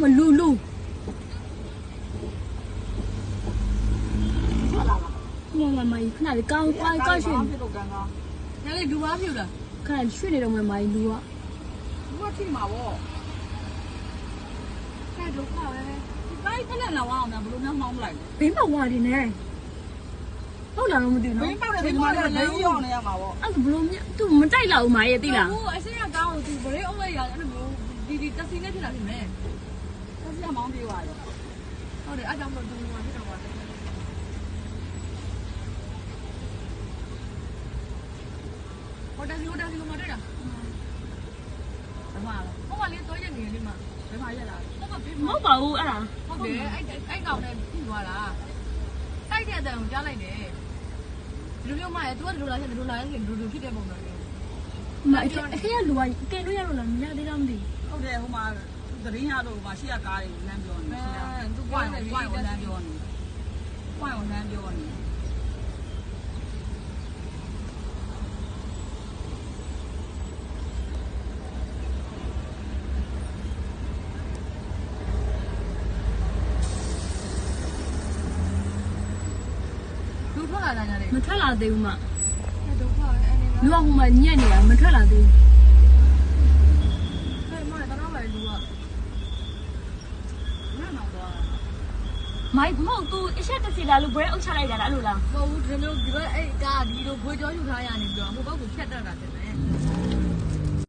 မလူလူမမမခဏလေးကောင်းကောင်းကောင်းရွှေ့ဖြစ်တော့ကန်းကားညလေးဒူဝါပြူလားခဏရွှေ့နေတော့မှမလူကဘူးကထိမှာဗောဟဲ့ဒုက္ခပဲတိုင်းခက်လာအောင်นะဘလို့များမှောင်းလိုက်ဘေးမှာဝါနေနေဟုတ်လားမသိဘူးဘနော်င်းပေါက်တဲ့ဒီမှာလည်းလေးရောနေရမှာဗောအဲ့ဘလို့မြသူမတိုက်လောက်ဦးမရဲ့သိလားဟိုအစင်းကကောင်းလို့သူဗရေအုံးလိုက်ရတယ်အဲ့လိုမျိုး ဒီဒီတက်စီနဲ့ဖြစ်လာဖြစ်မယ်ဆက်ပြမောင်းပြေးသွားတယ်ဟုတ်တယ်အဲ့ကြောင့်မလို့ဒူဝါဖြစ်တော့ပါတယ်ဟိုတက်စီဟိုတက်စီကမတွေ့တာဘယ်မှာလဲဟိုကလေးတော့ရက်နေလေးမှာဘယ်မှာရက်လာလဲဟိုကပြေးမဟုတ်ပါဘူးအဲ့ဒါဟုတ်တယ်အဲ့အဲ့ကောင်နဲ့ပြီးသွားတာတိုက်တဲ့အတန်ကိုကြားလိုက်တယ်ဒီလိုမျိုးမှရဲ့ तू ကဒီလိုလာချက်ဒီလိုလာရင်ဒီလိုဖြစ်တဲ့ပုံစံမျိုးမအခက်အခက်ရလူကကဲလို့ရလို့လားမရသေးတော့မသိ ဟုတ်တယ်ဟိုမှာသတင်းရတော့ဟိုမှာရှေ့ကကားတွေလမ်းပြောနေရှေ့ကသူပွိုင်းကိုပွိုင်းကိုလမ်းပြောနေပွိုင်းကိုလမ်းပြောနေလူထွက်လာတာညလေမထွက်လာသေးဘူးမဒုက္ခပဲအဲ့နေလူကဟိုမှာညက်နေတာမထွက်လာသေးဘူး ဟဲ့မောင်ကတော့ပဲလူက နားနောက်တော့ မိုက်မဟုတ် तू အချက်တစ်စီလာလို့ဘဲအုပ်ချလိုက်တာလားအဲ့လိုလားမဟုတ်ဘူးဒီလိုမျိုးဒီဘက်အဲ့ကာဒီလိုဘွေကြောယူထားရနေပြီးတော့ဟိုဘက်ကိုဖြတ်တတ်တာတင်တယ်